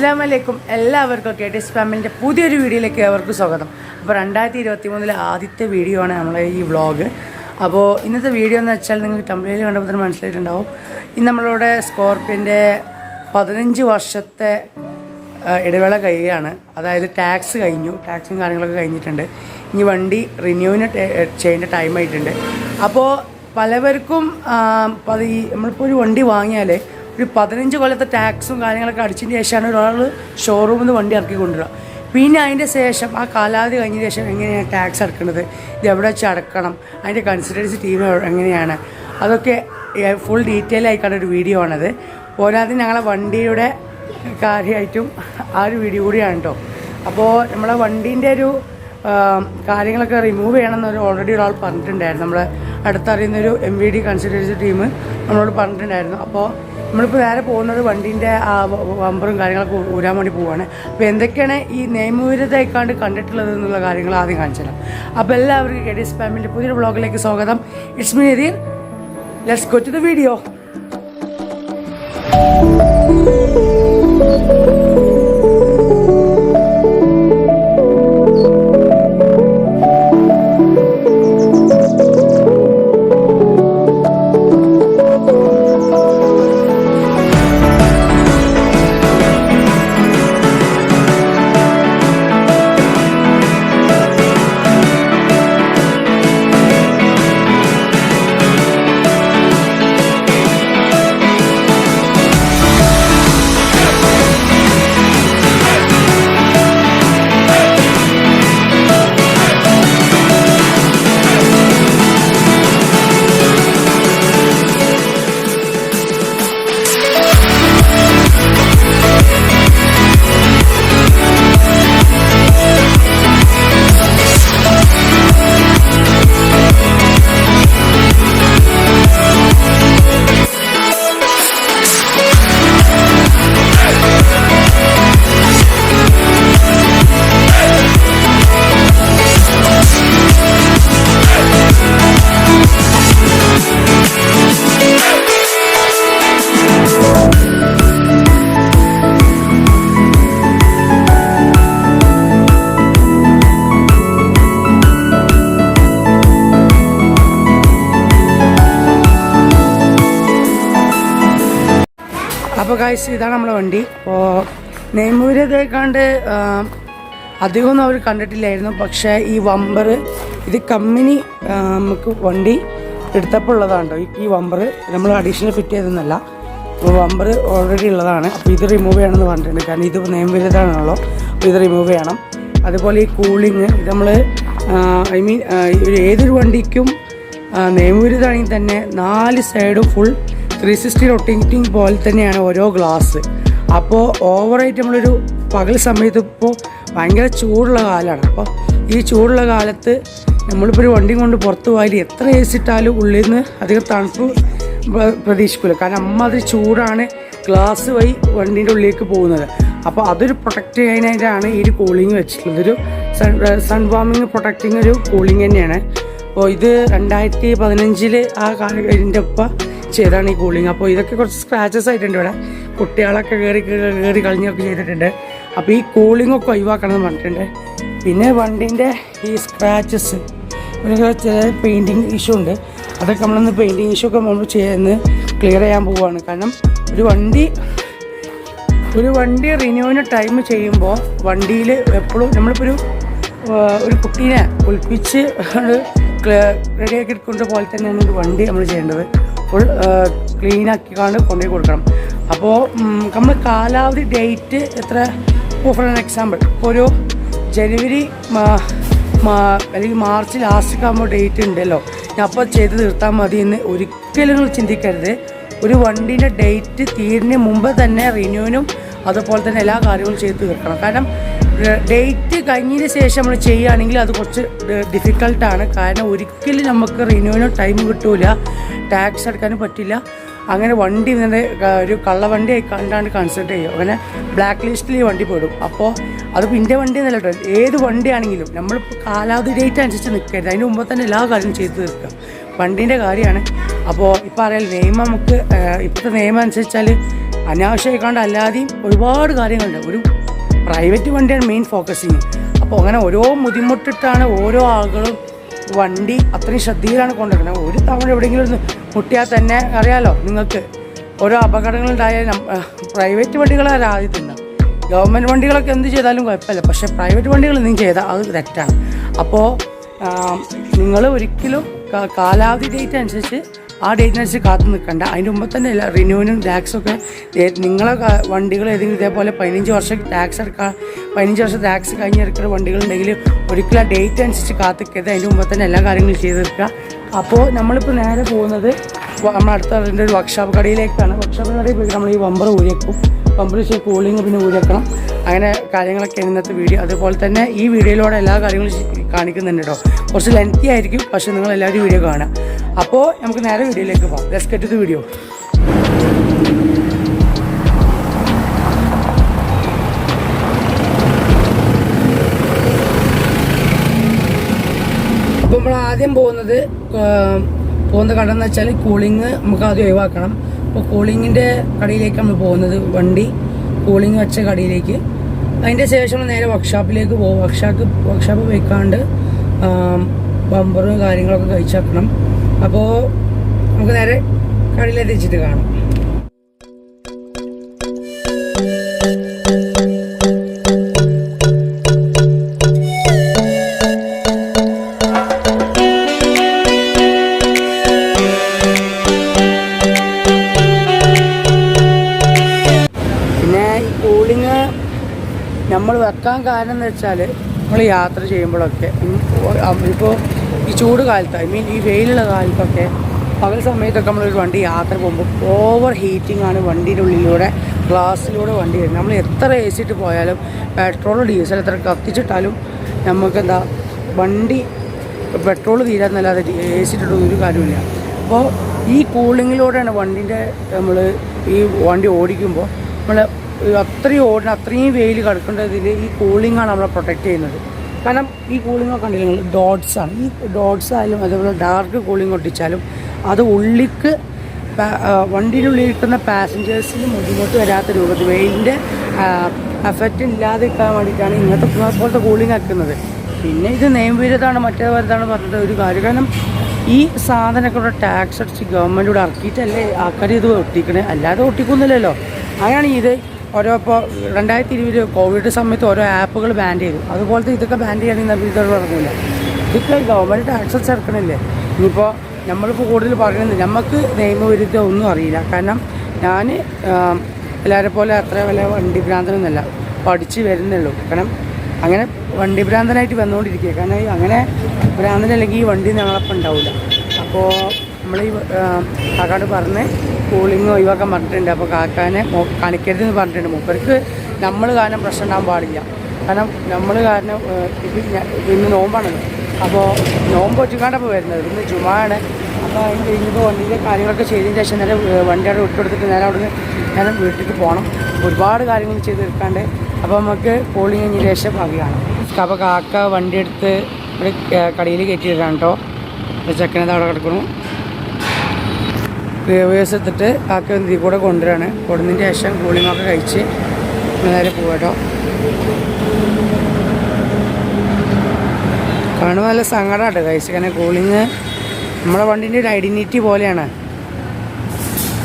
അസ്സാം വലൈക്കും എല്ലാവർക്കും കെ ടി എസ് ഫാമിലിന്റെ പുതിയൊരു വീഡിയോയിലേക്ക് അവർക്ക് സ്വാഗതം. അപ്പോൾ രണ്ടായിരത്തി ഇരുപത്തി മൂന്നിലെ ആദ്യത്തെ വീഡിയോ ആണ് നമ്മളെ ഈ വ്ളോഗ്. അപ്പോൾ ഇന്നത്തെ വീഡിയോ എന്ന് വെച്ചാൽ നിങ്ങൾക്ക് തമിഴിൽ കണ്ടപ്പോൾ തന്നെ മനസ്സിലായിട്ടുണ്ടാവും. ഇന്ന് നമ്മളുടെ സ്കോർപ്പിന്റെ പതിനഞ്ച് വർഷത്തെ ഇടവേള കഴിയുകയാണ്. അതായത് ടാക്സ് കഴിഞ്ഞു. ടാക്സും കാര്യങ്ങളൊക്കെ കഴിഞ്ഞിട്ടുണ്ട്. ഇനി വണ്ടി റിന്യൂവിന് ചെയ്യേണ്ട ടൈം ആയിട്ടുണ്ട്. അപ്പോൾ പലവർക്കും പതി നമ്മളിപ്പോൾ ഒരു വണ്ടി വാങ്ങിയാൽ ഒരു പതിനഞ്ച് കൊല്ലത്തെ ടാക്സും കാര്യങ്ങളൊക്കെ അടിച്ചതിന് ശേഷമാണ് ഒരാൾ ഷോറൂമിൽ നിന്ന് വണ്ടി ഇറക്കി കൊണ്ടുവരിക. പിന്നെ അതിന്റെ ശേഷം ആ കാലാവധി കഴിഞ്ഞതിന് ശേഷം എങ്ങനെയാണ് ടാക്സ് അടക്കുന്നത് ഇത് എവിടെ വെച്ച് അടക്കണം? അതിന്റെ കൺസിഡൻസി ടീം എങ്ങനെയാണ്? അതൊക്കെ ഫുൾ ഡീറ്റെയിൽ ആയിക്കാണ് ഒരു വീഡിയോ ആണത്. പോരാതെ ഞങ്ങളെ വണ്ടിയുടെ കാര്യമായിട്ടും ആ ഒരു വീഡിയോ കൂടിയാണ് കേട്ടോ അപ്പോൾ നമ്മളെ വണ്ടീന്റെ ഒരു കാര്യങ്ങളൊക്കെ റിമൂവ് ചെയ്യണമെന്ന് ഓൾറെഡി ഒരാൾ പറഞ്ഞിട്ടുണ്ടായിരുന്നു. നമ്മൾ അടുത്തറിയുന്നൊരു M V D consultancy team നമ്മളോട് പറഞ്ഞിട്ടുണ്ടായിരുന്നു. അപ്പോൾ നമ്മളിപ്പോൾ നേരെ പോകുന്നത് വണ്ടീന്റെ വമ്പറും കാര്യങ്ങളൊക്കെ ഊരാൻ വേണ്ടി പോവുകയാണ് അപ്പോൾ എന്തൊക്കെയാണ് ഈ നിയമവിരുദ്ധമായിക്കാണ്ട് കണ്ടിട്ടുള്ളത് എന്നുള്ള കാര്യങ്ങൾ ആദ്യം കാണിച്ചു തരാം. അപ്പോൾ എല്ലാവർക്കും കെ ഡി എസ് ഫാമിലിന്റെ പുതിയൊരു വ്ളോഗിലേക്ക് സ്വാഗതം. ഇറ്റ്സ് മീ എതിർ let's go to the video കാഴ്ച ഇതാണ് നമ്മളെ വണ്ടി. അപ്പോൾ നെയ്മൂരതേക്കാണ്ട് അധികമൊന്നും അവർ കണ്ടിട്ടില്ലായിരുന്നു. പക്ഷേ ഈ വമ്പർ ഇത് കമ്പനി നമുക്ക് വണ്ടി എടുത്തപ്പോൾ ഉള്ളതാണ് കേട്ടോ ഈ- ഈ വമ്പർ നമ്മൾ അഡീഷണൽ ഫിറ്റ് ചെയ്തെന്നല്ല വമ്പർ ഓൾറെഡി ഉള്ളതാണ്. അപ്പോൾ ഇത് റിമൂവ് ചെയ്യണമെന്ന് പറഞ്ഞിട്ടുണ്ട്. കാരണം ഇത് നിയമവിരുദ്ധമാണല്ലോ അപ്പോൾ ഇത് റിമൂവ് ചെയ്യണം. അതുപോലെ ഈ കൂളിങ് ഇത് നമ്മൾ ഐ മീൻ ഏതൊരു വണ്ടിക്കും നിയമവിരുദ്ധമാണെങ്കിൽ തന്നെ നാല് സൈഡും ഫുൾ ത്രീ സിക്സ്റ്റി റൊട്ടേറ്റിംഗ് പോലെ തന്നെയാണ് ഓരോ ഗ്ലാസ് അപ്പോൾ ഓവറായിട്ട് നമ്മളൊരു പകൽ സമയത്ത് ഇപ്പോൾ ഭയങ്കര ചൂടുള്ള കാലമാണ് അപ്പോൾ ഈ ചൂടുള്ള കാലത്ത് നമ്മളിപ്പോൾ ഒരു വണ്ടി കൊണ്ട് പുറത്ത് പോയാൽ എത്ര എ സി ഇട്ടാലും ഉള്ളിൽ നിന്ന് അധികം തണുപ്പ് പ്ര- പ്രതീക്ഷിക്കില്ല കാരണം അമ്മാതിരി ചൂടാണ് ഗ്ലാസ് വഴി വണ്ടീന്റെ ഉള്ളിലേക്ക് പോകുന്നത്. അപ്പോൾ അതൊരു പ്രൊട്ടക്റ്റ് ചെയ്യാനായിട്ടാണ് ഈ ഒരു കൂളിംഗ് വെച്ചിട്ടുള്ളത്. ഒരു സൺ സൺ വാമിങ് പ്രൊട്ടക്റ്റിങ് ഒരു കൂളിംഗ് തന്നെയാണ്. അപ്പോൾ ഇത് രണ്ടായിരത്തി പതിനഞ്ചിൽ ആ കാലിന്റെ ഒപ്പം ചെയ്താണ് ഈ കൂളിങ് അപ്പോൾ ഇതൊക്കെ കുറച്ച് സ്ക്രാച്ചസ് ആയിട്ടുണ്ട് ഇവിടെ. കുട്ടികളൊക്കെ കയറി കയറി കളഞ്ഞൊക്കെ ചെയ്തിട്ടുണ്ട്. അപ്പോൾ ഈ കൂളിംഗ് ഒക്കെ ഒഴിവാക്കണം എന്ന് പറഞ്ഞിട്ടുണ്ട്. പിന്നെ വണ്ടീന്റെ ഈ സ്ക്രാച്ചസ് ചില പെയിന്റിങ് ഇഷ്യൂ ഉണ്ട്. അതൊക്കെ നമ്മളൊന്ന് പെയിന്റിങ് ഇഷ്യൂ ഒക്കെ നമ്മൾ ചെയ്യുന്ന ക്ലിയർ ചെയ്യാൻ പോവുകയാണ്. കാരണം ഒരു വണ്ടി ഒരു വണ്ടി റിന്യൂവിന് ടൈം ചെയ്യുമ്പോൾ വണ്ടിയിൽ എപ്പോഴും നമ്മളിപ്പോൾ ഒരു ഒരു കുട്ടീനെ കുളിപ്പിച്ച് റെഡിയാക്കി പോലെ തന്നെയാണ് ഒരു വണ്ടി നമ്മൾ ചെയ്യേണ്ടത്. ഫുൾ ആക്കിക്കാണ്ട് കൊണ്ടുപോയി കൊടുക്കണം. അപ്പോൾ നമ്മൾ കാലാവധി ഡേറ്റ് എത്ര? ഫോർ ആൻ എക്സാമ്പിൾ ഒരു ജനുവരി അല്ലെങ്കിൽ മാർച്ച് ലാസ്റ്റ് ആകുമ്പോൾ ഡേറ്റ് ഉണ്ടല്ലോ. ഞാൻ അപ്പോൾ ചെയ്ത് തീർത്താൽ മതി എന്ന് ഒരിക്കലും നിങ്ങൾ ചിന്തിക്കരുത്. ഒരു വണ്ടീന്റെ ഡേറ്റ് തീരുന്നതിന് മുമ്പ് തന്നെ റിന്യൂവിനും അതുപോലെ തന്നെ എല്ലാ കാര്യങ്ങളും ചെയ്ത് തീർക്കണം. കാരണം ഡേറ്റ് കഴിഞ്ഞതിന് ശേഷം നമ്മൾ ചെയ്യുകയാണെങ്കിൽ അത് കുറച്ച് ഡിഫിക്കൽട്ടാണ് കാരണം ഒരിക്കലും നമുക്ക് റിന്യൂവിന് ടൈം കിട്ടൂല. ടാക്സ് അടക്കാനും പറ്റില്ല. അങ്ങനെ വണ്ടി ഇങ്ങനെ ഒരു കള്ളവണ്ടി ആയി കണ്ടാണ്ട് കൺസിഡർ ചെയ്യും. അങ്ങനെ ബ്ലാക്ക് ലിസ്റ്റിൽ ഈ വണ്ടി പെടും. അപ്പോൾ അതിപ്പോൾ എന്റെ വണ്ടി എന്നല്ല കേട്ടോ. ഏത് വണ്ടിയാണെങ്കിലും നമ്മളിപ്പോൾ കാലാവധി ഡേറ്റ് അനുസരിച്ച് നിൽക്കരുത് അതിന് മുമ്പ് തന്നെ എല്ലാ കാര്യവും ചെയ്ത് തീർക്കുക. വണ്ടീന്റെ കാര്യമാണ്. അപ്പോൾ ഇപ്പോൾ അറിയാം നിയമം നമുക്ക് ഇപ്പോഴത്തെ നിയമം അനുസരിച്ചാൽ അനാവശ്യമായിക്കാണ്ട് അല്ലാതെയും ഒരുപാട് കാര്യങ്ങളുണ്ട്. ഒരു പ്രൈവറ്റ് വണ്ടിയാണ് മെയിൻ ഫോക്കസിങ് അപ്പോൾ അങ്ങനെ ഓരോ ബുദ്ധിമുട്ടിട്ടാണ് ഓരോ ആളുകളും വണ്ടി അത്രയും ശ്രദ്ധയിലാണ് കൊണ്ടുവരുന്നത്. ഒരു തവണ എവിടെയെങ്കിലും ഒന്ന് മുട്ടിയാൽ തന്നെ അറിയാലോ നിങ്ങൾക്ക്. ഓരോ അപകടങ്ങളുണ്ടായാൽ പ്രൈവറ്റ് വണ്ടികളാണ് ആദ്യത്തില്ല ഗവൺമെന്റ് വണ്ടികളൊക്കെ എന്ത് ചെയ്താലും കുഴപ്പമില്ല. പക്ഷേ പ്രൈവറ്റ് വണ്ടികൾ നീ ചെയ്താൽ അത് തെറ്റാണ്. അപ്പോൾ നിങ്ങൾ ഒരിക്കലും കാലാവധി ഡേറ്റ് അനുസരിച്ച് ആ ഡേറ്റിനനുസരിച്ച് കാത്തു നിൽക്കണ്ട. അതിന്റെ മുമ്പ് തന്നെ എല്ലാ റിന്യൂവിനും ടാക്സൊക്കെ നിങ്ങളെ വണ്ടികൾ ഏതെങ്കിലും ഇതേപോലെ പതിനഞ്ച് വർഷം ടാക്സ് എടുക്കാൻ പതിനഞ്ച് വർഷം ടാക്സ് കഴിഞ്ഞെടുക്കുന്ന വണ്ടികളുണ്ടെങ്കിൽ ഒരിക്കലും ആ ഡേറ്റ് അനുസരിച്ച് കാത്തു നിൽക്കരുത്. അതിന്റെ മുമ്പ് തന്നെ എല്ലാ കാര്യങ്ങളും ചെയ്ത് തീർക്കുക. അപ്പോൾ നമ്മളിപ്പോൾ നേരെ പോകുന്നത് നമ്മുടെ അടുത്ത ഒരു വർക്ക്ഷോപ്പ് കടയിലേക്കാണ്. വർക്ക്ഷോപ്പ് കടയിൽ പോയി നമ്മൾ ഈ വമ്പർ ഊരിയേക്കും. വമ്പർ കൂളിംഗ് പിന്നെ ഊരിക്കണം അങ്ങനെ കാര്യങ്ങളൊക്കെ ഇന്നത്തെ വീഡിയോ. അതുപോലെ തന്നെ ഈ വീഡിയോയിലൂടെ എല്ലാ കാര്യങ്ങളും കാണിക്കുന്നുണ്ട് കേട്ടോ കുറച്ച് ലെങ്തി ആയിരിക്കും പക്ഷേ നിങ്ങൾ എല്ലാവരും വീഡിയോ കാണാം അപ്പോൾ നമുക്ക് നേരെ വീഡിയോയിലേക്ക് പോകാം. ലെറ്റ്സ് കെറ്റ് ദ വീഡിയോ അപ്പോൾ നമ്മൾ ആദ്യം പോകുന്നത് പോകുന്ന കട എന്ന് വെച്ചാൽ കൂളിംഗ് നമുക്ക് ആദ്യം ഒഴിവാക്കണം. അപ്പോൾ കൂളിങ്ങിന്റെ കടയിലേക്ക് നമ്മൾ പോകുന്നത് വണ്ടി കൂളിംഗ് വെച്ച കടയിലേക്ക്. അതിന്റെ ശേഷം നേരെ വർക്ക്ഷോപ്പിലേക്ക് പോകും. വർക്ക്ഷോപ്പ് വർക്ക്ഷോപ്പ് വെക്കാണ്ട് ബമ്പറും കാര്യങ്ങളൊക്കെ കഴിച്ചാക്കണം അപ്പോൾ നമുക്ക് നേരെ കടയിലെത്തിച്ചിട്ട് കാണാം. കാരണം എന്ന് വെച്ചാൽ നമ്മൾ യാത്ര ചെയ്യുമ്പോഴൊക്കെ ഇപ്പോൾ ഈ ചൂട് കാലത്ത് ഐ മീൻ ഈ വെയിലുള്ള കാലത്തൊക്കെ പകൽ സമയത്തൊക്കെ നമ്മളൊരു വണ്ടി യാത്ര പോകുമ്പോൾ ഓവർ ഹീറ്റിംഗ് ആണ് വണ്ടിയുടെ ഉള്ളിലൂടെ ഗ്ലാസ്സിലൂടെ വണ്ടി വരുന്നത്. നമ്മൾ എത്ര എ സി ഇട്ട് പോയാലും പെട്രോൾ ഡീസൽ എത്ര കത്തിച്ചിട്ടാലും നമുക്കെന്താ വണ്ടി പെട്രോൾ തീരാന്നല്ലാതെ എ സി ഇട്ടിട്ട് ഒരു കാര്യമില്ല അപ്പോൾ ഈ കൂളിങ്ങിലൂടെയാണ് വണ്ടീന്റെ നമ്മൾ ഈ വണ്ടി ഓടിക്കുമ്പോൾ നമ്മൾ അത്രയും ഓടണം അത്രയും വെയിൽ കിടക്കേണ്ടതിൽ ഈ കൂളിംഗ് ആണ് നമ്മളെ പ്രൊട്ടക്റ്റ് ചെയ്യുന്നത്. കാരണം ഈ കൂളിംഗ് ഒക്കെ ഉണ്ടെങ്കിൽ നിങ്ങൾ? ഡോട്ട്സ് ആണ്. ഈ ഡോട്ട്സ് ആയാലും അതേപോലെ ഡാർക്ക് കൂളിംഗ് ഒട്ടിച്ചാലും അത് ഉള്ളിക്ക് വണ്ടിയിലുള്ളിൽ ഇരിക്കുന്ന പാസഞ്ചേഴ്സിന് ബുദ്ധിമുട്ട് വരാത്ത രൂപത്തിൽ വെയിലിന്റെ എഫക്റ്റ് ഇല്ലാതെ ഇരിക്കാൻ വേണ്ടിയിട്ടാണ് ഇങ്ങനത്തെ പോലത്തെ കൂളിംഗ് ആക്കുന്നത്. പിന്നെ ഇത് നിയമവിരുദ്ധമാണ് മറ്റേ വലുതാണ് പറഞ്ഞത് ഒരു കാര്യം. കാരണം ഈ സാധനമൊക്കെ ടാക്സ് അടിച്ച് ഗവൺമെന്റ് ഇവിടെ ഇറക്കിയിട്ടല്ലേ ആൾക്കാർ ഇത് ഒട്ടിക്കണേ? അല്ലാതെ ഒട്ടിക്കുന്നില്ലല്ലോ അങ്ങനെയാണ് ഇത് ഓരോ ഇപ്പോൾ രണ്ടായിരത്തി ഇരുപത് കോവിഡ് സമയത്ത് ഓരോ ആപ്പുകൾ ബാൻ ചെയ്തു. അതുപോലത്തെ ഇതൊക്കെ ബാൻ ചെയ്യാൻ ഇതൊരു പറഞ്ഞില്ല ഇതൊക്കെ ഗവൺമെന്റ് ടാക്സ് ചേർക്കണില്ലേ ഇനിയിപ്പോൾ നമ്മളിപ്പോൾ കൂടുതൽ പറയുന്നത് നമുക്ക് നിയമവിരുദ്ധം ഒന്നും അറിയില്ല. കാരണം ഞാൻ എല്ലാവരെ പോലെ അത്ര വല്ല വണ്ടി ഭ്രാന്തനൊന്നുമല്ല. പഠിച്ച് വരുന്നുള്ളൂ. കാരണം അങ്ങനെ വണ്ടി ഭ്രാന്തനായിട്ട് വന്നുകൊണ്ടിരിക്കുക കാരണം അങ്ങനെ ഭ്രാന്തനല്ലെങ്കിൽ ഈ വണ്ടി ഞങ്ങളപ്പം ഉണ്ടാവില്ല അപ്പോൾ നമ്മൾ ഈ കാക്കാട് പറഞ്ഞ് കൂളിങ് ഒഴിവാക്കാൻ പറഞ്ഞിട്ടുണ്ട്. അപ്പോൾ കാക്കാനെ കാണിക്കരുതെന്ന് പറഞ്ഞിട്ടുണ്ട്. മൂപ്പർക്ക് നമ്മൾ കാരണം പ്രശ്നം ഉണ്ടാകാൻ പാടില്ല. കാരണം നമ്മൾ കാരണം ഇത് ഇന്ന് നോമ്പാണല്ലോ. അപ്പോൾ നോമ്പ് ഒറ്റക്കാണ്ടപ്പോൾ വരുന്നത്. ഇന്ന് ചുമയാണ് അപ്പോൾ അതിന് കഴിഞ്ഞപ്പോൾ വണ്ടിയിലെ കാര്യങ്ങളൊക്കെ ചെയ്തതിന് ശേഷം നേരെ വണ്ടിയുടെ വണ്ടി അവിടെ വിട്ടെടുത്തിട്ട് നേരെ അവിടെ നേരെ വീട്ടിലേക്ക് പോകണം ഒരുപാട് കാര്യങ്ങൾ ചെയ്ത് തീർക്കാണ്ട്. അപ്പോൾ നമുക്ക് കൂളിങ് കഴിഞ്ഞ ശേഷം ഭാഗ്യമാണ് അപ്പോൾ കാക്ക വണ്ടി എടുത്ത് ഏഹ്, കടയിൽ കയറ്റിയിട്ടാണ് കേട്ടോ ചെക്കനത് അവിടെ കിടക്കണു റിവേഴ്സ് എടുത്തിട്ട് ബാക്കി ഇതിൽ കൂടെ കൊണ്ടുവരാണ്. കൊടുന്നതിന് ശേഷം കൂളിങ്ങൊക്കെ കഴിച്ച് നേരെ പോകട്ടോ കാണുമ്പോൾ നല്ല സങ്കടമാട്ടോ കഴിച്ച് കാരണം കൂളിങ് നമ്മളെ വണ്ടീന്റെ ഒരു ഐഡന്റിറ്റി പോലെയാണ്.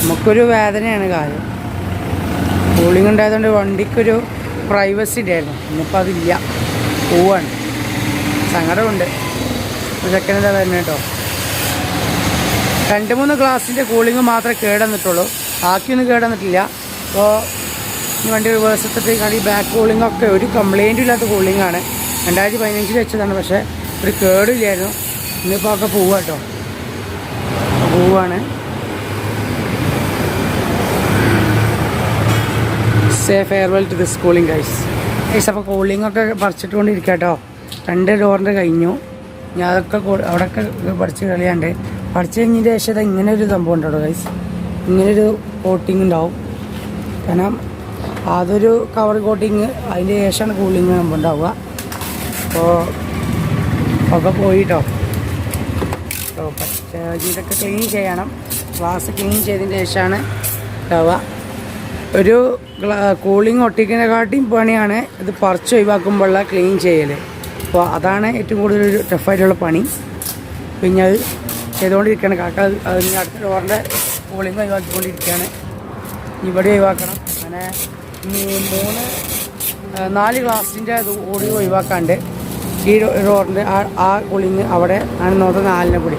നമുക്കൊരു വേദനയാണ് കാര്യം. കൂളിംഗ് ഉണ്ടായതുകൊണ്ട് വണ്ടിക്കൊരു പ്രൈവസി ഉണ്ടായിരുന്നു ഇന്നിപ്പോൾ അതില്ല. പോവാണ്. സങ്കടമുണ്ട്. സെക്കൻഡ് തന്നെ കേട്ടോ രണ്ട് മൂന്ന് ഗ്ലാസിന്റെ കൂളിംഗ് മാത്രമേ കേടന്നിട്ടുള്ളൂ. ബാക്കിയൊന്നും കേടന്നിട്ടില്ല. അപ്പോൾ ഈ വണ്ടി റിവേഴ്സ് കണ്ടി ബാക്ക് കൂളിംഗ് ഒക്കെ ഒരു കംപ്ലൈന്റും ഇല്ലാത്ത കൂളിംഗാണ് രണ്ടായിരത്തി പതിനഞ്ചിൽ വെച്ചതാണ് പക്ഷേ ഒരു കേടില്ലായിരുന്നു. ഇന്നിപ്പോൾ ഒക്കെ പോവുക കേട്ടോ പോവാണ്. Say farewell to this cooling guys guys അപ്പോൾ കൂളിംഗൊക്കെ ഒക്കെ പറിച്ചിട്ടുകൊണ്ടിരിക്കുക കേട്ടോ രണ്ട് ഡോറിന്റെ കഴിഞ്ഞു. ഞാൻ അതൊക്കെ അവിടെയൊക്കെ പഠിച്ച് കളിയാണ്ട് പഠിച്ചു കഴിഞ്ഞതിന്റെ ശേഷം ഇങ്ങനെ ഒരു സംഭവം ഉണ്ടാവും ഗൈസ് ഇങ്ങനൊരു കോട്ടിങ് ഉണ്ടാവും. കാരണം അതൊരു കവർ കോട്ടിങ് അതിന്റെ ശേഷമാണ് കൂളിങ് നമ്മൾ ഉണ്ടാവുക. അപ്പോൾ ഒക്കെ പോയിട്ടോ. അപ്പോൾ പച്ച ഇതൊക്കെ ക്ലീൻ ചെയ്യണം. ഗ്ലാസ് ക്ലീൻ ചെയ്തതിന് ശേഷമാണ് ഉണ്ടാവുക ഒരു കൂളിംഗ് ഒട്ടിക്കുന്നതിനെക്കാട്ടിയും പണിയാണ് ഇത് പറിച്ച് ഒഴിവാക്കുമ്പോഴുള്ള ക്ലീൻ ചെയ്യൽ അപ്പോൾ അതാണ് ഏറ്റവും കൂടുതൽ ഒരു ടഫായിട്ടുള്ള പണി. പിന്നെ അത് ചെയ്തുകൊണ്ടിരിക്കുകയാണ്. കാക്ക അതിന് അടുത്ത ഡോറിന്റെ കൂളിംഗ് ഒഴിവാക്കിക്കൊണ്ടിരിക്കുകയാണ്. ഇവിടെ ഒഴിവാക്കണം. അങ്ങനെ ഇനി മൂന്ന് നാല് ഗ്ലാസിന്റെ അത് ഓടി ഒഴിവാക്കാണ്ട് ഈ ഡോറിന്റെ ആ ആ കൂളിങ് അവിടെ ആണ് നോക്കുന്നത് നാലിനെ കൂടി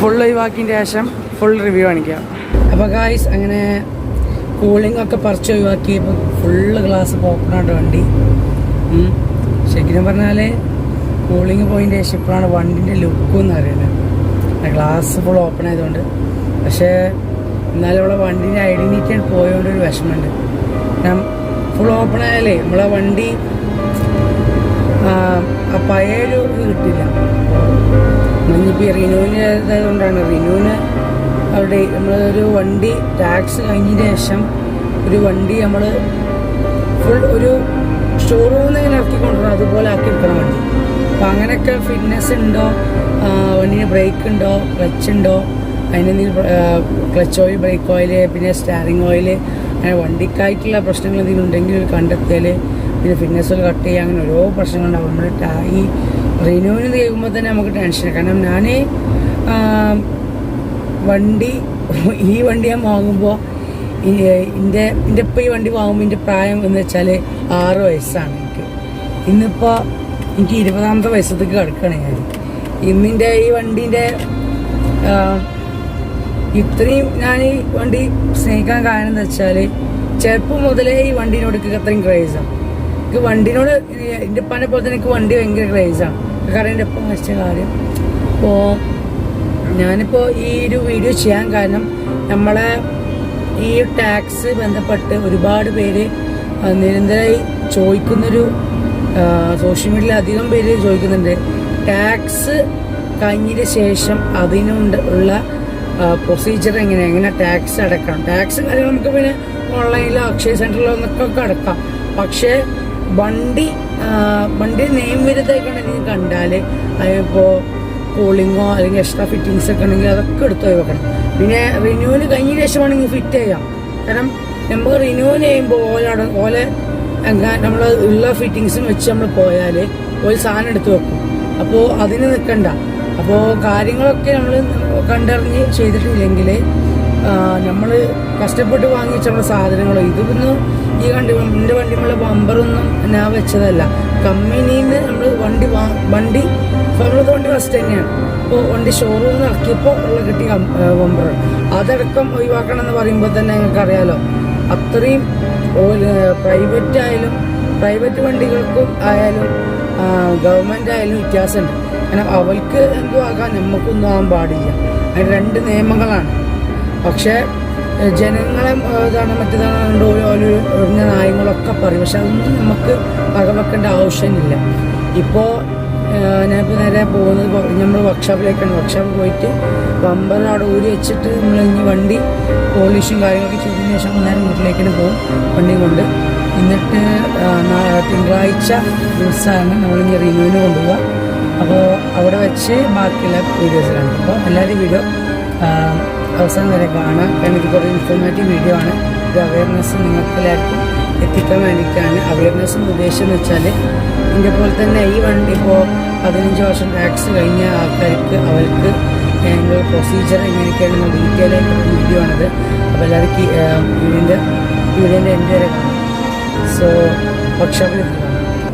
ഫുൾ ഒഴിവാക്കിയതിന് ശേഷം ഫുൾ റിവ്യൂ കാണിക്കാം. അപ്പോൾ ഗായ്സ് അങ്ങനെ കൂളിംഗ് ഒക്കെ പറിച്ച് ഒഴിവാക്കിയപ്പോൾ ഫുള്ള് ഗ്ലാസ് ഓപ്പണായിട്ട് വണ്ടി. ശരിക്കും പറഞ്ഞാൽ കൂളിംഗ് പോയിന്റ് ശേഷം ഇപ്പോഴാണ് വണ്ടിന്റെ ലുക്ക് എന്ന് അറിയുന്നത് ഗ്ലാസ് ഫുൾ ഓപ്പൺ ആയതുകൊണ്ട്. പക്ഷേ എന്നാലും ഇവിടെ വണ്ടീന്റെ ഐഡന്റിറ്റി പോയതുകൊണ്ട് ഒരു വിഷമമുണ്ട്. ഞാൻ ഫുൾ ഓപ്പൺ ആയാലേ നമ്മളെ വണ്ടി ആ, പഴയൊരു ഇത് കിട്ടില്ല. ഇനിയിപ്പോൾ റിനുവിന് ആയതുകൊണ്ടാണ് റിനൂവിന് അവിടെ നമ്മളൊരു വണ്ടി ടാക്സ് കഴിഞ്ഞതിന് ശേഷം ഒരു വണ്ടി നമ്മൾ ഫുൾ ഒരു ഷോറൂമിൽ നിന്ന് ഇങ്ങനെ ഇറക്കിക്കൊണ്ടുവരണം അതുപോലെ ആക്കി എടുക്കണം വണ്ടി. അപ്പോൾ അങ്ങനെയൊക്കെ ഫിറ്റ്നസ് ഉണ്ടോ? വണ്ടിന് ബ്രേക്ക് ഉണ്ടോ? ക്ലച്ച് ഉണ്ടോ? അതിനെന്തെങ്കിലും ക്ലച്ച് ഓയിൽ ബ്രേക്ക് ഓയിൽ പിന്നെ സ്റ്റാറിങ് ഓയിൽ അങ്ങനെ വണ്ടിക്കായിട്ടുള്ള പ്രശ്നങ്ങൾ എന്തെങ്കിലും ഉണ്ടെങ്കിൽ കണ്ടെത്തിയാൽ പിന്നെ ഫിറ്റ്നസ് കട്ട് ചെയ്യുക അങ്ങനെ ഓരോ പ്രശ്നങ്ങളുണ്ടാവും. നമ്മൾ ടാ- ഈ റിന്യൂവിന് കേൾക്കുമ്പോൾ തന്നെ നമുക്ക് ടെൻഷൻ കാരണം ഞാൻ വണ്ടി ഈ വണ്ടി ഞാൻ വാങ്ങുമ്പോൾ എന്റെ എന്റെ ഇപ്പം ഈ വണ്ടി വാങ്ങുമ്പോൾ എന്റെ പ്രായം എന്ന് വെച്ചാൽ ആറ് വയസ്സാണ് എനിക്ക്. ഇന്നിപ്പോൾ എനിക്ക് ഇരുപതാമത്തെ വയസ്സത്തേക്ക് കിടക്കണേ ഞാൻ. ഇന്നിന്റെ ഈ വണ്ടീന്റെ ഇത്രയും ഞാൻ ഈ വണ്ടി സ്നേഹിക്കാൻ കാരണം എന്ന് വെച്ചാൽ ചെറുപ്പം മുതലേ ഈ വണ്ടീനോട് എനിക്ക് അത്രയും ക്രേസാണ് എനിക്ക് വണ്ടിനോട് എന്റെ പനെ പോലെ തന്നെ എനിക്ക് വണ്ടി ഭയങ്കര ക്രേസാണ് കാരണം എന്റെ ഒപ്പം വെച്ച കാര്യം. അപ്പോൾ ഞാനിപ്പോൾ ഈ ഒരു വീഡിയോ ചെയ്യാൻ കാരണം നമ്മളെ ഈ ടാക്സ് ബന്ധപ്പെട്ട് ഒരുപാട് പേര് നിരന്തരമായി ചോദിക്കുന്നൊരു സോഷ്യൽ മീഡിയയിൽ അധികം പേര് ചോദിക്കുന്നുണ്ട്. ടാക്സ് കഴിഞ്ഞതിന് ശേഷം അതിനുണ്ട് ഉള്ള പ്രൊസീജിയർ എങ്ങനെ? എങ്ങനെ ടാക്സ് അടക്കണം? ടാക്സ് കാര്യം നമുക്ക് പിന്നെ ഓൺലൈനിലോ അക്ഷയ സെന്ററിലോ എന്നൊക്കെ അടക്കാം. പക്ഷേ വണ്ടി വണ്ടി വണ്ടി നിയമവിരുദ്ധമായിക്കാണ് എനിക്ക് കണ്ടാൽ അതിപ്പോൾ കൂളിങ്ങോ അല്ലെങ്കിൽ എക്സ്ട്രാ ഫിറ്റിങ്സ് ഒക്കെ ഉണ്ടെങ്കിൽ അതൊക്കെ എടുത്ത് വെക്കണം പിന്നെ റിന്യൂവൽ കഴിഞ്ഞ ശേഷമാണെങ്കിൽ ഫിറ്റ് ചെയ്യാം. കാരണം നമുക്ക് റിന്യൂവൽ ചെയ്യുമ്പോൾ ഓല ഓല നമ്മൾ ഉള്ള ഫിറ്റിങ്സും വെച്ച് നമ്മൾ പോയാൽ ഒരു സാധനം എടുത്ത് വെക്കും. അപ്പോൾ അതിന് നിൽക്കണ്ട അപ്പോൾ കാര്യങ്ങളൊക്കെ നമ്മൾ കണ്ടറിഞ്ഞ് ചെയ്തിട്ടില്ലെങ്കിൽ നമ്മൾ കഷ്ടപ്പെട്ട് വാങ്ങിച്ച നമ്മുടെ സാധനങ്ങൾ ഇതൊന്നും ഈ വണ്ടി എന്റെ വണ്ടിമുള്ള ബമ്പറൊന്നും ഞാൻ വെച്ചതല്ല. കമ്പനിയിൽ നിന്ന് നമ്മൾ വണ്ടി വണ്ടി നമ്മളത് വണ്ടി ഫസ്റ്റ് തന്നെയാണ്. അപ്പോൾ വണ്ടി ഷോറൂമിൽ ഇറക്കിയപ്പോൾ ഉള്ള കിട്ടിയ ബമ്പർ അതടക്കം ഒഴിവാക്കണം എന്ന് പറയുമ്പോൾ തന്നെ നിങ്ങൾക്ക് അറിയാലോ അത്രയും പ്രൈവറ്റ് ആയാലും പ്രൈവറ്റ് വണ്ടികൾക്കും ആയാലും ഗവൺമെന്റ് ആയാലും വ്യത്യാസമുണ്ട്. കാരണം അവൾക്ക് എന്തോ ആകാൻ നമുക്കൊന്നും ആകാൻ പാടില്ല. അതിന് രണ്ട് നിയമങ്ങളാണ്. പക്ഷേ ജനങ്ങളെ ഇതാണ് മറ്റേതാണ് ഓരോ ഒഴിഞ്ഞ നായങ്ങളൊക്കെ പറയും. പക്ഷെ അതൊന്നും നമുക്ക് വകവെക്കേണ്ട ആവശ്യമില്ല. ഇപ്പോൾ ഞാനിപ്പോൾ നേരെ പോകുന്നത് നമ്മൾ വർക്ക്ഷോപ്പിലേക്കാണ് വർക്ക്ഷോപ്പിൽ പോയിട്ട് ബമ്പറിന് അവിടെ ഊരി വെച്ചിട്ട് നമ്മൾ ഇനി വണ്ടി പോളിഷും കാര്യങ്ങളൊക്കെ ചെയ്തതിന് ശേഷം നേരെ വീട്ടിലേക്കാണ് പോകും. വണ്ടി കൊണ്ട്. എന്നിട്ട് തിങ്കളാഴ്ച ദിവസമാണ് നമ്മളിനി റിന്യൂവിന് കൊണ്ടുപോവുക. അപ്പോൾ അവിടെ വെച്ച് ബാക്കിയുള്ള വീഡിയോസിലാണ്. അപ്പോൾ എല്ലാവരും വീഡിയോ അവസാനം വരെ കാണാം കാരണം ഇത് കുറേ ഇൻഫോർമേറ്റീവ് വീഡിയോ ആണ്. ഇത് അവയർനെസ് നിങ്ങൾക്ക് എല്ലാവർക്കും എത്തിക്കാൻ വേണ്ടിയിട്ടാണ് അവയർനെസ്സും ഉദ്ദേശം എന്ന് വെച്ചാൽ ഇതിന്റെ പോലെ തന്നെ ഈ വണ്ടി ഇപ്പോൾ പതിനഞ്ച് വർഷം ടാക്സ് കഴിഞ്ഞ ആൾക്കാർക്ക് അവർക്ക് അതിന്റെ പ്രൊസീജിയർ എങ്ങനെയൊക്കെയാണെന്ന് ഡീറ്റെയിൽ ആയിട്ടുള്ള വീഡിയോ ആണത്. അപ്പോൾ എല്ലാവർക്കും വീടിന്റെ വീടിന്റെ എന്റെ സോ വർക്ക്ഷോപ്പിൽ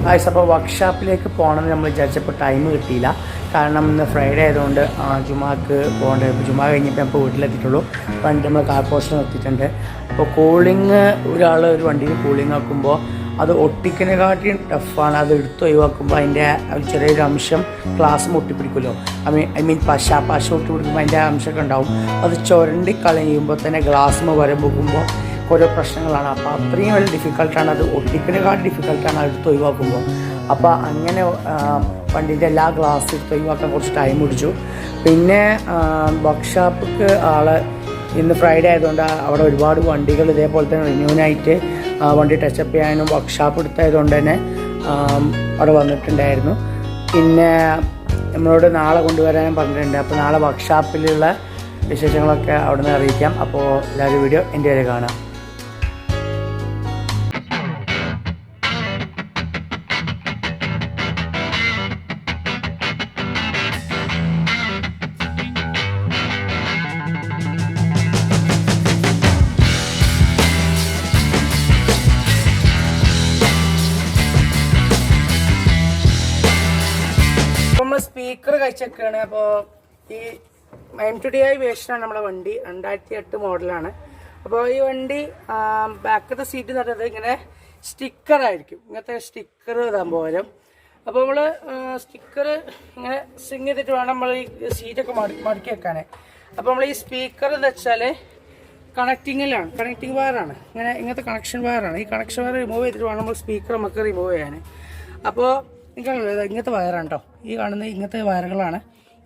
ആയിസ് അപ്പോൾ വർക്ക്ഷോപ്പിലേക്ക് പോകണമെന്ന് നമ്മൾ വിചാരിച്ചപ്പോൾ ടൈം കിട്ടിയില്ല. കാരണം ഇന്ന് ഫ്രൈഡേ ആയതുകൊണ്ട് ജുമാക്ക് പോകേണ്ടത് ജുമാ കഴിഞ്ഞിട്ട് നമുക്ക് വീട്ടിലെത്തിയിട്ടുള്ളൂ. വണ്ടി നമ്മൾ കാർ പോസ്റ്റിൽ എത്തിയിട്ടുണ്ട്. അപ്പോൾ കൂളിങ് ഒരാൾ ഒരു വണ്ടിയിൽ കൂളിങ് ആക്കുമ്പോൾ അത് ഒട്ടിക്കിനെക്കാട്ടിയും ടഫാണ് അത് എടുത്ത് ഒഴിവാക്കുമ്പോൾ അതിന്റെ ചെറിയൊരു അംശം ഗ്ലാസ് മുട്ടിപ്പിടിക്കുമല്ലോ. ഐ മീൻ ഐ മീൻ പശ പശ മുട്ടിപ്പിടിക്കുമ്പോൾ അതിന്റെ അംശമൊക്കെ ഉണ്ടാവും. അത് ചുരണ്ടി കളയുമ്പോൾ തന്നെ ഗ്ലാസ്മ പോകുമ്പോൾ ഓരോ പ്രശ്നങ്ങളാണ്. അപ്പോൾ അത്രയും വലിയ ഡിഫിക്കൽട്ടാണ് അത്. ഒട്ടിക്കിനെക്കാട്ട് ഡിഫിക്കൽട്ടാണ് അടുത്ത് ഒഴിവാക്കുമ്പോൾ. അപ്പോൾ അങ്ങനെ വണ്ടിന്റെ എല്ലാ ഗ്ലാസ് എടുത്ത് ഒഴിവാക്കാൻ കുറച്ച് ടൈം പിടിച്ചു. പിന്നെ വർക്ക്ഷോപ്പിക്ക് ആളെ ഇന്ന് ഫ്രൈഡേ ആയതുകൊണ്ട് അവിടെ ഒരുപാട് വണ്ടികൾ ഇതേപോലെ തന്നെ റിന്യൂവിനായിട്ട് വണ്ടി ടച്ചപ്പ് ചെയ്യാനും വർക്ക്ഷോപ്പ് എടുത്തായതുകൊണ്ട് തന്നെ അവിടെ വന്നിട്ടുണ്ടായിരുന്നു. പിന്നെ നമ്മളോട് നാളെ കൊണ്ടുവരാനും പറഞ്ഞിട്ടുണ്ട്. അപ്പോൾ നാളെ വർക്ക്ഷോപ്പിലുള്ള വിശേഷങ്ങളൊക്കെ അവിടെ നിന്ന് അറിയിക്കാം. അപ്പോൾ എല്ലാവരും വീഡിയോ എന്റെ വരെ കാണാം. നമ്മൾ കഴിച്ചൊക്കെയാണ്. അപ്പോൾ ഈ എം ടു ഡി ഐ വേഷനാണ് നമ്മുടെ വണ്ടി. രണ്ടായിരത്തി എട്ട് മോഡലാണ്. അപ്പോൾ ഈ വണ്ടി ബാക്കത്തെ സീറ്റ് എന്ന് പറയുന്നത് ഇങ്ങനെ സ്റ്റിക്കർ ആയിരിക്കും. ഇങ്ങനത്തെ സ്റ്റിക്കർ ഇതാൻ പോലും അപ്പോൾ നമ്മൾ സ്റ്റിക്കർ ഇങ്ങനെ സിങ് ചെയ്തിട്ട് വേണം നമ്മൾ ഈ സീറ്റൊക്കെ മടി മടക്കി വെക്കാനേ. അപ്പോൾ നമ്മൾ ഈ സ്പീക്കർ എന്ന് വെച്ചാൽ കണക്റ്റിങ്ങിലാണ് കണക്റ്റിംഗ് വയറാണ് ഇങ്ങനെ ഇങ്ങനത്തെ കണക്ഷൻ വയറാണ് ഈ കണക്ഷൻ വയർ റിമൂവ് ചെയ്തിട്ട് വേണം നമ്മൾ സ്പീക്കർ നമുക്ക് റിമൂവ് ചെയ്യാൻ അപ്പോൾ നിങ്ങൾക്ക് ഇങ്ങനത്തെ വയറാണ് കേട്ടോ ഈ കാണുന്ന ഇങ്ങനത്തെ വയറുകളാണ്.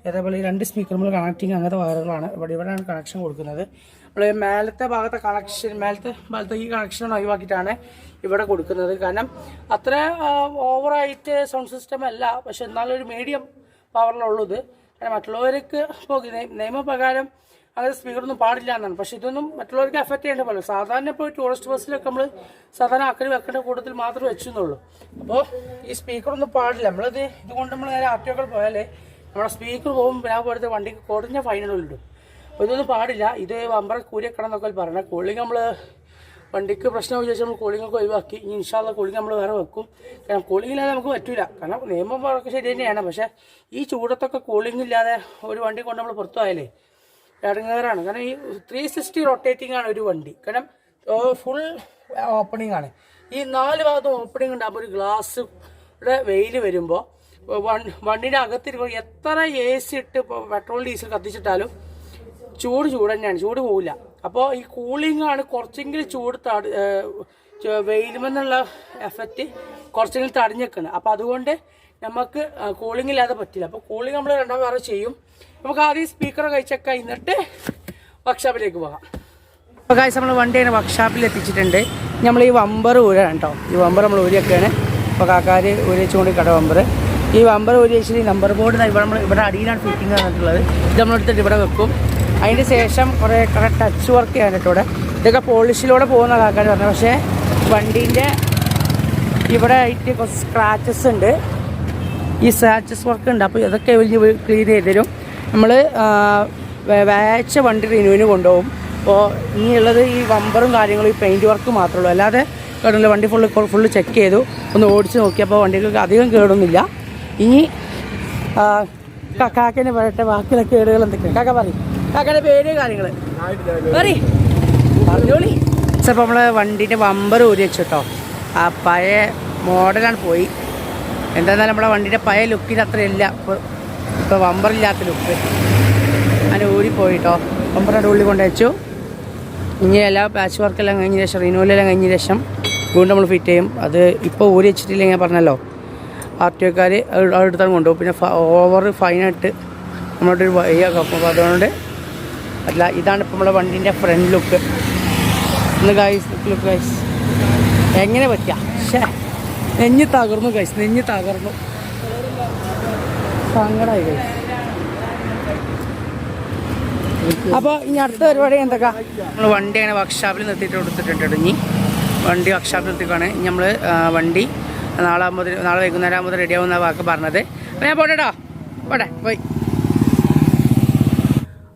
അതേപോലെ ഈ രണ്ട് സ്പീക്കർ നമ്മൾ കണക്റ്റിങ് അങ്ങനത്തെ വയറുകളാണ്. ഇവിടെ ഇവിടെയാണ് കണക്ഷൻ കൊടുക്കുന്നത്. നമ്മൾ മേലത്തെ ഭാഗത്തെ കണക്ഷൻ മേലത്തെ ഭാഗത്തെ ഈ കണക്ഷൻ ഒഴിവാക്കിയിട്ടാണ് ഇവിടെ കൊടുക്കുന്നത്. കാരണം അത്ര ഓവറായിട്ട് സൗണ്ട് സിസ്റ്റം അല്ല. പക്ഷെ എന്നാലും ഒരു മീഡിയം പവറിലുള്ളത് കാരണം മറ്റുള്ളവർക്ക് ഇപ്പോൾ നിയ- നിയമപ്രകാരം അങ്ങനെ സ്പീക്കറൊന്നും പാടില്ല എന്നാണ്. പക്ഷെ ഇതൊന്നും മറ്റുള്ളവർക്ക് എഫക്റ്റ് ചെയ്യേണ്ട പോലെ സാധാരണ ഇപ്പോൾ ടൂറിസ്റ്റ് ബസ്സിലൊക്കെ നമ്മൾ സാധാരണ അക്കറി വെക്കേണ്ട കൂട്ടത്തിൽ മാത്രമേ വെച്ചെന്നുള്ളൂ. അപ്പോൾ ഈ സ്പീക്കറൊന്നും പാടില്ല. നമ്മളത് ഇതുകൊണ്ട് നമ്മൾ നേരെ ആർട്ടിയോകൾ പോയാൽ നമ്മുടെ സ്പീക്കർ പോകും പിന്നെ പോലത്തെ വണ്ടിക്ക് കുറഞ്ഞ ഫൈനുകളുണ്ട് അപ്പോൾ ഇതൊന്നും പാടില്ല. ഇത് വമ്പറ കൂലിയക്കണം എന്നൊക്കെ പറഞ്ഞാൽ കൂളിങ് നമ്മൾ വണ്ടിക്ക് പ്രശ്നം വിചാരിച്ച് നമ്മൾ കൂളിങ്ങൊക്കെ ഒഴിവാക്കി. ഇനി ഇൻഷാല്ല കൂളിങ് നമ്മൾ വേറെ വെക്കും. കാരണം കൂളിംഗ് ഇല്ലാതെ നമുക്ക് പറ്റില്ല കാരണം നിയമം ഒക്കെ ശരി തന്നെയാണ്. പക്ഷേ ഈ ചൂടത്തൊക്കെ കൂളിംഗ് ഇല്ലാതെ ഒരു വണ്ടി കൊണ്ട് നമ്മൾ പുറത്തു പോയാലേ ഇടങ്ങേറാണ് കാരണം ഈ ത്രീ സിക്സ്റ്റി റൊട്ടേറ്റിംഗ് ആണ് ഒരു വണ്ടി. കാരണം ഫുൾ ഓപ്പണിംഗ് ആണ്. ഈ നാല് ഭാഗത്തും ഓപ്പണിംഗ് ഉണ്ടാകുമ്പോൾ ഒരു ഗ്ലാസ് വെയിൽ വരുമ്പോൾ വണ്ടിയുടെ അകത്തിരിക്കുമ്പോൾ എത്ര എ സി ഇട്ട് പെട്രോൾ ഡീസൽ കത്തിച്ചിട്ടാലും ചൂട് ചൂട് തന്നെയാണ് ചൂട് പോവില്ല. അപ്പോൾ ഈ കൂളിംഗ് ആണ് കുറച്ചെങ്കിലും ചൂട് തട വെയിലുമെന്നുള്ള എഫക്റ്റ് കുറച്ചെങ്കിലും തടഞ്ഞേക്കുന്നത് അപ്പോൾ അതുകൊണ്ട് നമുക്ക് കൂളിംഗ് ഇല്ലാതെ പറ്റില്ല. അപ്പോൾ കൂളിംഗ് നമ്മൾ രണ്ടാം വേറെ ചെയ്യും. നമുക്ക് ആദ്യം സ്പീക്കർ കഴിച്ചൊക്കെ കഴിഞ്ഞിട്ട് വർക്ക്ഷോപ്പിലേക്ക് പോകാം. അപ്പോൾ കാഴ്ച നമ്മൾ വണ്ടി അങ്ങനെ വർക്ക്ഷോപ്പിൽ എത്തിച്ചിട്ടുണ്ട്. നമ്മൾ ഈ വമ്പർ ഊരാണ് കേട്ടോ. ഈ വമ്പർ നമ്മൾ ഊരിയൊക്കെയാണ്. ഇപ്പോൾ കാക്കാർ ഊരിച്ചുകൊണ്ട് കട വമ്പർ ഈ വമ്പർ ഊരിച്ചിട്ട് നമ്പർ ബോർഡ് ഇവിടെ നമ്മൾ ഇവിടെ അടിയിലാണ് ഫിറ്റിംഗ് തന്നിട്ടുള്ളത് ഇത് നമ്മളെടുത്തിട്ട് ഇവിടെ വെക്കും. അതിന് ശേഷം കുറേ കുറേ ടച്ച് വർക്ക് ചെയ്യാനായിട്ട് ഇവിടെ. ഇതൊക്കെ പോളിഷിലൂടെ പോകുന്ന കാക്കാർ പറഞ്ഞത് പക്ഷേ വണ്ടീന്റെ ഇവിടെ ആയിട്ട് കുറച്ച് സ്ക്രാച്ചസ് ഉണ്ട്. ഈ സ്ക്രാച്ചസ് വർക്ക് ഉണ്ട് അപ്പോൾ ഇതൊക്കെ വലിയ ക്ലീൻ ചെയ്ത് തരും. നമ്മൾ വേച്ച വണ്ടി റിന്യൂവിന് കൊണ്ടുപോകും. അപ്പോൾ ഇനിയുള്ളത് ഈ വമ്പറും കാര്യങ്ങളും ഈ പെയിന്റ് വർക്ക് മാത്രമേ അല്ലാതെ കേടുന്നില്ല. വണ്ടി ഫുള്ള് ഫുള്ള് ചെക്ക് ചെയ്തു. ഒന്ന് ഓടിച്ച് നോക്കിയപ്പോൾ വണ്ടികൾക്ക് അധികം കേടൊന്നുമില്ല. ഇനി കാക്കാക്കിനെ പറയട്ടെ. ബാക്കിയുള്ള കേടുകൾ എന്തൊക്കെയാണ് കാക്ക പറയും. കാക്കയുടെ പേര് കാര്യങ്ങൾ പറയും. പറഞ്ഞോളി. ചിലപ്പോൾ നമ്മൾ വണ്ടീന്റെ വമ്പർ ഊരി വെച്ചു കേട്ടോ. ആ പഴയ മോഡലാണ് പോയി. എന്താണെന്നാലും നമ്മളെ വണ്ടിയുടെ പഴയ ലുക്കിന് അത്ര ഇല്ല ഇപ്പോൾ ഇപ്പോൾ വമ്പറില്ലാത്ത ലുക്ക്. അങ്ങനെ ഊരിപ്പോയിട്ടോ. വമ്പറിന്റെ ഉള്ളിൽ കൊണ്ട് വെച്ചു ഇനി എല്ലാ പാച്ച് വർക്കെല്ലാം കഴിഞ്ഞ ശേഷം റിനൂവലെല്ലാം കഴിഞ്ഞ ശേഷം വീണ്ടും നമ്മൾ ഫിറ്റ് ചെയ്യും. അത് ഇപ്പോൾ ഊരി വെച്ചിട്ടില്ല ഞാൻ പറഞ്ഞല്ലോ. ആർ ടി ഒക്കാർ അടുത്താണ് കൊണ്ടുപോകും. പിന്നെ ഓവർ ഫൈനായിട്ട് നമ്മളോട് ഒരു വയ്യാക്കും അപ്പോൾ അതുകൊണ്ട് അല്ല ഇതാണ് ഇപ്പോൾ നമ്മളെ വണ്ടീന്റെ ഫ്രണ്ട് ലുക്ക് ഒന്ന് ഗൈസ് ലുക്ക് ഗൈസ് എങ്ങനെ പറ്റുക ഷേ നെഞ്ഞ് തകർന്നു കൈസ് നെഞ്ഞ് തകർന്നു. സങ്കടമായി അപ്പോൾ ഇനി അടുത്ത പരിപാടി എന്തൊക്കെ? നമ്മൾ വണ്ടി അങ്ങനെ വർക്ക്ഷോപ്പിൽ നിർത്തിയിട്ട് കൊടുത്തിട്ടുണ്ട് ഇനി. വണ്ടി വർക്ക്ഷോപ്പിൽ നിർത്തിക്കാണ് ഇനി നമ്മൾ വണ്ടി നാളെ ആകുമ്പോൾ നാളെ വൈകുന്നേരം ആകുമ്പോൾ റെഡി ആവുന്ന വാക്ക് പറഞ്ഞത്. അപ്പോൾ ഞാൻ പോട്ടെട്ടോ. പോട്ടെ പോയി.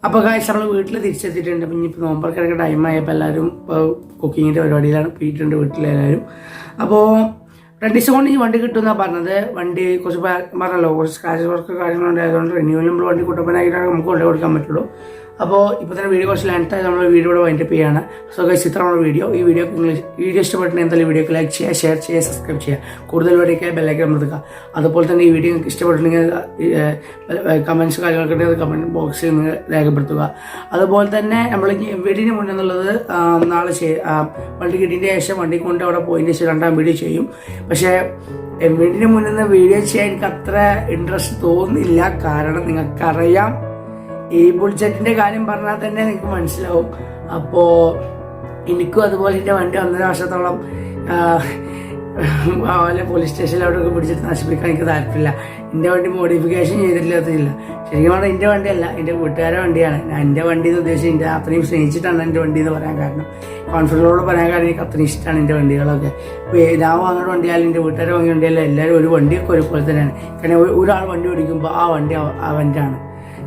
അപ്പോൾ കാഴ്ച നമ്മൾ വീട്ടിൽ തിരിച്ചെത്തിയിട്ടുണ്ട്. അപ്പം ഇനിയിപ്പോൾ ടൈം ആയപ്പോ എല്ലാവരും ഇപ്പോൾ കുക്കിങ്ങിന്റെ പരിപാടിയിലാണ് പോയിട്ടുണ്ട് വീട്ടിലെല്ലാവരും അപ്പോൾ രണ്ട് ദിവസം കൊണ്ട് വണ്ടി കിട്ടുമെന്നാണ് പറഞ്ഞത്. വണ്ടി കുറച്ച് പറഞ്ഞല്ലോ കുറച്ച് സ്ക്രാച്ച് വർക്ക് കാര്യങ്ങളുണ്ടായതുകൊണ്ട് റിന്യൂവൽ നമ്മൾ വണ്ടി കുട്ടപ്പനായിട്ടാണ് നമുക്ക് കൊണ്ടു കൊടുക്കാൻ പറ്റുള്ളൂ. അപ്പോൾ ഇപ്പോൾ തന്നെ വീഡിയോ കുറച്ച് ലെങ്ത് ആയി നമ്മൾ വീഡിയോ ഇവിടെ വൈൻഡപ്പ് ചെയ്യാണ്. സോ ഗൈസ് ഇത്രയാണ് വീഡിയോ ഈ വീഡിയോ നിങ്ങൾ വീഡിയോ ഇഷ്ടപ്പെട്ടിട്ടുണ്ടെങ്കിൽ എന്തായാലും വീഡിയോക്ക് ലൈക്ക് ചെയ്യുക ഷെയർ ചെയ്യുക സബ്സ്ക്രൈബ് ചെയ്യുക. കൂടുതൽ വീഡിയോക്ക് ബെല്ലൈക്കൻ അമർത്തുക. അതുപോലെ തന്നെ ഈ വീഡിയോ നിങ്ങൾക്ക് ഇഷ്ടപ്പെട്ടിട്ടുണ്ടെങ്കിൽ കമൻസ് കാര്യങ്ങളൊക്കെ ഉണ്ടെങ്കിൽ കമന്റ് ബോക്സിൽ നിങ്ങൾ രേഖപ്പെടുത്തുക. അതുപോലെ തന്നെ നമ്മൾ വീടിന് മുന്നേ എന്നുള്ളത് നാളെ വണ്ടി കിട്ടിയതിന്റെ ശേഷം വണ്ടി കൊണ്ട് അവിടെ പോയതിന് ശേഷം രണ്ടാം വീഡിയോ ചെയ്യും. പക്ഷേ വീടിന് മുന്നിൽ നിന്ന് വീഡിയോ ചെയ്യാൻ എനിക്ക് അത്ര ഇൻട്രസ്റ്റ് തോന്നുന്നില്ല. കാരണം നിങ്ങൾക്കറിയാം ഈ ബുൾജറ്റിന്റെ കാര്യം പറഞ്ഞാൽ തന്നെ നിങ്ങൾക്ക് മനസ്സിലാവും. അപ്പോ എനിക്കും അതുപോലെ എന്റെ വണ്ടി ഒന്നര വർഷത്തോളം അതുപോലെ പോലീസ് സ്റ്റേഷനിൽ അവിടെ പിടിച്ചിട്ട് നശിപ്പിക്കാൻ എനിക്ക് താല്പര്യമില്ല. എന്റെ വണ്ടി മോഡിഫിക്കേഷൻ ചെയ്തിട്ടില്ലാത്തില്ല ശരിക്കും പറഞ്ഞാൽ എന്റെ വണ്ടിയല്ല എന്റെ വീട്ടുകാരുടെ വണ്ടിയാണ്. എന്റെ വണ്ടി എന്ന് ഉദ്ദേശിച്ച് എന്റെ അത്രയും സ്നേഹിച്ചിട്ടാണ് എന്റെ വണ്ടി എന്ന് പറയാൻ കാരണം. കോൺഫിഡന്റോട് പറയാൻ കാരണം എനിക്ക് അത്രയും ഇഷ്ടമാണ് എന്റെ വണ്ടികളൊക്കെ. ഇപ്പോൾ ഞാൻ വാങ്ങുന്ന വണ്ടിയായാലും എന്റെ വീട്ടുകാർ വാങ്ങിയ വണ്ടിയല്ല എല്ലാവരും ഒരു വണ്ടിയൊക്കെ ഒരുപോലെ തന്നെയാണ്. കാരണം ഒരാൾ വണ്ടി ഓടിക്കുമ്പോൾ ആ വണ്ടി ആ വണ്ടിയാണ്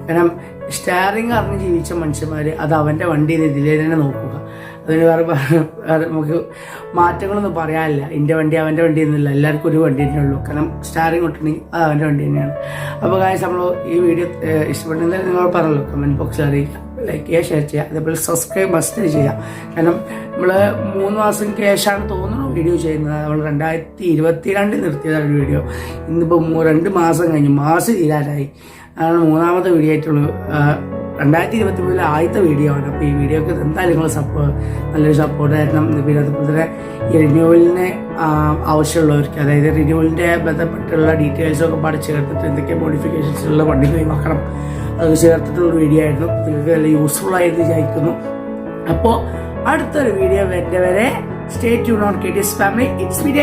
കാരണം സ്റ്റാറിങ് അറിഞ്ഞ് ജീവിച്ച മനുഷ്യന്മാർ അത് അവന്റെ വണ്ടി ഇതിലേ തന്നെ നോക്കുക. അതിന് വേറെ വേറെ നമുക്ക് മാറ്റങ്ങളൊന്നും പറയാനില്ല. എന്റെ വണ്ടി അവന്റെ വണ്ടി എന്നില്ല എല്ലാവർക്കും ഒരു വണ്ടി തന്നെ ഉള്ളൂ. കാരണം സ്റ്റാറിങ് കിട്ടണമെങ്കിൽ അത് അവന്റെ വണ്ടി തന്നെയാണ്. അപ്പോൾ കാര്യം നമ്മൾ ഈ വീഡിയോ ഇഷ്ടപ്പെടുന്നത് നിങ്ങൾ പറഞ്ഞല്ലോ. കമന്റ് ബോക്സിൽ അറിയിക്കുക. ലൈക്ക് ചെയ്യുക ഷെയർ ചെയ്യുക. അതേപോലെ സബ്സ്ക്രൈബ് മസ്റ്റ് ചെയ്യുക. കാരണം നമ്മൾ മൂന്ന് മാസം ശേഷമാണ് തോന്നുന്നു വീഡിയോ ചെയ്യുന്നത്. നമ്മൾ രണ്ടായിരത്തി ഇരുപത്തി രണ്ടിൽ നിർത്തിയതാണ് വീഡിയോ ഇന്നിപ്പോൾ രണ്ട് മാസം കഴിഞ്ഞു. മാസം തീരാനായി അതാണ് മൂന്നാമത്തെ വീഡിയോ ആയിട്ടുള്ളൂ. രണ്ടായിരത്തി ഇരുപത്തി മൂന്നിലെ ആദ്യത്തെ വീഡിയോ ആണ്. അപ്പോൾ ഈ വീഡിയോക്ക് എന്തായാലും നിങ്ങൾ സപ്പോർട്ട് നല്ലൊരു സപ്പോർട്ട് തരണം പിന്നെ അതുപോലെ തന്നെ ഈ റിന്യൂവലിന് ആവശ്യമുള്ളവർക്ക് അതായത് റിന്യൂവലിന്റെ ബന്ധപ്പെട്ടുള്ള ഡീറ്റെയിൽസൊക്കെ പഠിച്ച് ചേർത്തിട്ട് എന്തൊക്കെ മോഡിഫിക്കേഷൻസ് ഉള്ള വണ്ടി കൈമാക്കണം അത് ചേർത്തിട്ടുള്ള വീഡിയോ ആയിരുന്നു. നിങ്ങൾക്ക് നല്ല യൂസ്ഫുൾ ആയിരുന്നു വിചാരിക്കുന്നു. അപ്പോൾ അടുത്തൊരു വീഡിയോ വരുന്നവരെ stay tune on K T S family it's media